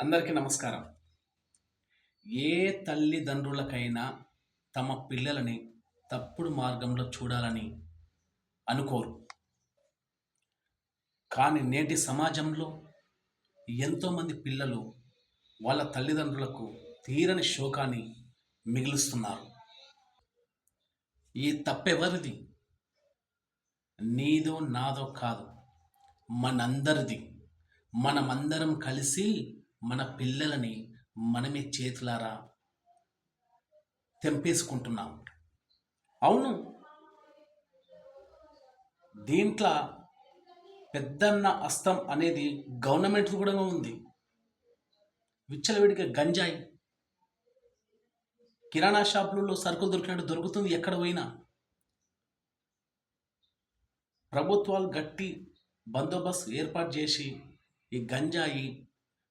అందరికీ నమస్కారం. ఏ తల్లిదండ్రులకైనా తమ పిల్లలని తప్పుడు మార్గంలో చూడాలని అనుకోరు. కానీ నేటి సమాజంలో ఎంతోమంది పిల్లలు వాళ్ళ తల్లిదండ్రులకు తీరని శోకాన్ని మిగులుస్తున్నారు. ఈ తప్పెవరిది? నీదో నాదో కాదు. మనందరిది. మనమందరం కలిసి మన పిల్లలని మనమే చేతులారా తెంపేసుకుంటున్నాం. అవును. దీంట్లో పెద్దన్న అస్తం అనేది గవర్నమెంట్ కూడా ఉంది. విచ్చలవిడిగా గంజాయి. కిరాణా షాపులలో సరుకులు దొరికినట్టు దొరుకుతుంది ఎక్కడ పోయినా. ప్రభుత్వాలు గట్టి బందోబస్తు ఏర్పాటు చేసి ఈ గంజాయి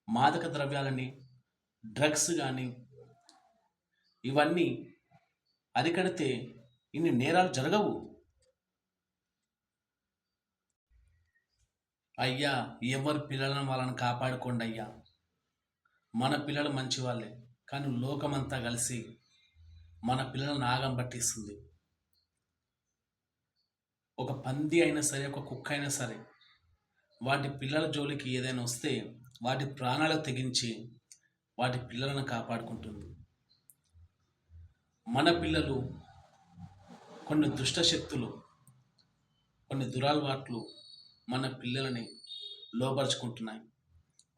మాదక ద్రవ్యాలని డ్రగ్స్ కానీ ఇవన్నీ అరికడితే ఇన్ని నేరాలు జరగవు. అయ్యా ఎవరి పిల్లలను వాళ్ళని కాపాడుకోండి అయ్యా. మన పిల్లలు మంచి వాళ్ళే కానీ లోకమంతా కలిసి మన పిల్లలను ఆగం పట్టిస్తుంది. ఒక పంది అయినా సరే ఒక కుక్క అయినా సరే వాటి పిల్లల జోలికి ఏదైనా వస్తే వాటి ప్రాణాలకు తెగించి వాటి పిల్లలను కాపాడుకుంటుంది. మన పిల్లలు కొన్ని దుష్ట శక్తులు కొన్ని దురలవాట్లు మన పిల్లలని లోపరుచుకుంటున్నాయి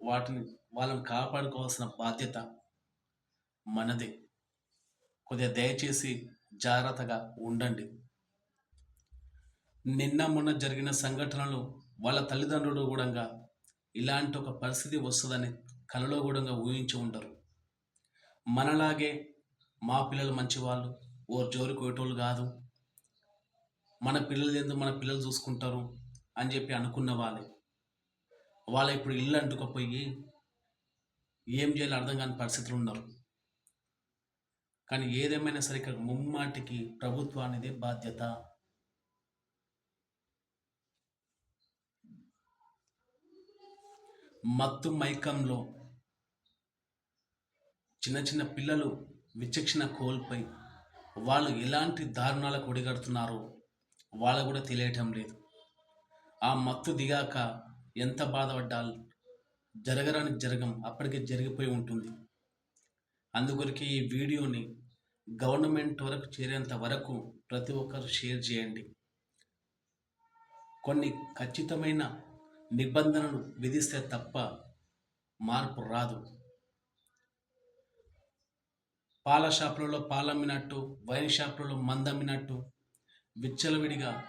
వాటిని వాళ్ళని కాపాడుకోవాల్సిన బాధ్యత మనదే. కొద్దిగా దయచేసి జాగ్రత్తగా ఉండండి. నిన్న మొన్న జరిగిన సంఘటనలు వాళ్ళ తల్లిదండ్రులు కూడా ఇలాంటి ఒక పరిస్థితి వస్తుందని కలలో కూడా ఊహించి ఉండరు. మనలాగే మా పిల్లలు మంచివాళ్ళు ఓ జోరు కోయటోళ్ళు కాదు. మన పిల్లలు ఎందుకు మన పిల్లలు చూసుకుంటారు అని చెప్పి అనుకున్న వాళ్ళే. వాళ్ళ ఇప్పుడు ఇల్లు అంటుకపోయి ఏం చేయాలో అర్థం కాని పరిస్థితులు ఉన్నారు కానీ ఏదేమైనా సరే ఇక్కడ ముమ్మాటికి ప్రభుత్వానిదే బాధ్యత. మత్తు మైకంలో చిన్న చిన్న పిల్లలు విచక్షణ కోల్పోయి వాళ్ళు ఎలాంటి దారుణాలకు ఒడిగడుతున్నారో వాళ్ళకు కూడా తెలియటం లేదు. ఆ మత్తు దిగాక ఎంత బాధపడ్డాలు? జరగరాని జరగం అప్పటికే జరిగిపోయి ఉంటుంది. అందుకొరికి ఈ వీడియోని గవర్నమెంట్ వరకు చేరేంత వరకు ప్రతి ఒక్కరు షేర్ చేయండి. కొన్ని ఖచ్చితమైన నిబంధనలు విధిస్తే తప్ప మార్పు రాదు. పాల షాపులలో పాలమ్మినట్టు వైన్ షాపులలో మందమ్మినట్టు విచ్చలవిడిగా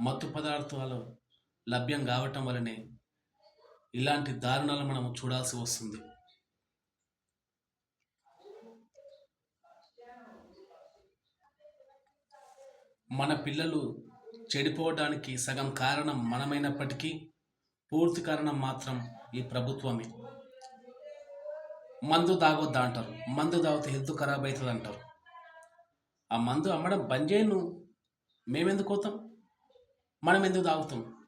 మత్తు పదార్థాలు లభ్యం కావటం వలనే ఇలాంటి దారుణాలు మనం చూడాల్సి వస్తుంది. మన పిల్లలు చెడిపోవడానికి సగం కారణం మనమైనప్పటికీ పూర్తి కారణం మాత్రం ఈ ప్రభుత్వమే. మందు తాగొద్దా అంటారు. మందు తాగితే హెల్త్ ఖరాబ్ అవుతుంది అంటారు. ఆ మందు అమ్మడం బంద్ చేయను మేమెందుకు పోతాం? మనం ఎందుకు తాగుతాం?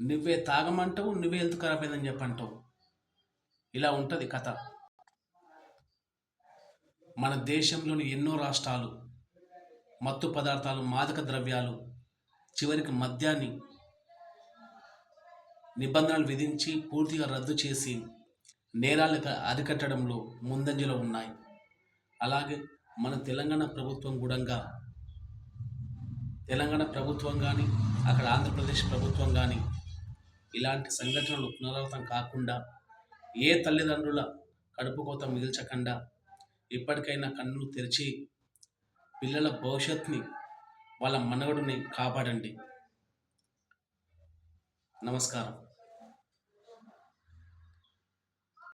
నువ్వే తాగమంటావు నువ్వే హెల్త్ ఖరాబ్ అయిందని చెప్పంటావు. ఇలా ఉంటుంది కథ. మన దేశంలోని ఎన్నో రాష్ట్రాలు మత్తు పదార్థాలు మాదక ద్రవ్యాలు చివరికి మద్యాన్ని నిబంధనలు విధించి పూర్తిగా రద్దు చేసి నేరాలు అరికట్టడంలో ముందంజలో ఉన్నాయి. అలాగే మన తెలంగాణ ప్రభుత్వం కూడా తెలంగాణ ప్రభుత్వం కానీ అక్కడ ఆంధ్రప్రదేశ్ ప్రభుత్వం కానీ ఇలాంటి సంఘటనలు పునరావృతం కాకుండా ఏ తల్లిదండ్రుల కడుపు కోత మిగిల్చకుండా ఇప్పటికైనా కన్నులు తెరిచి పిల్లల భవిష్యత్తుని వాళ్ళ మనగడుని కాపాడండి. నమస్కారం.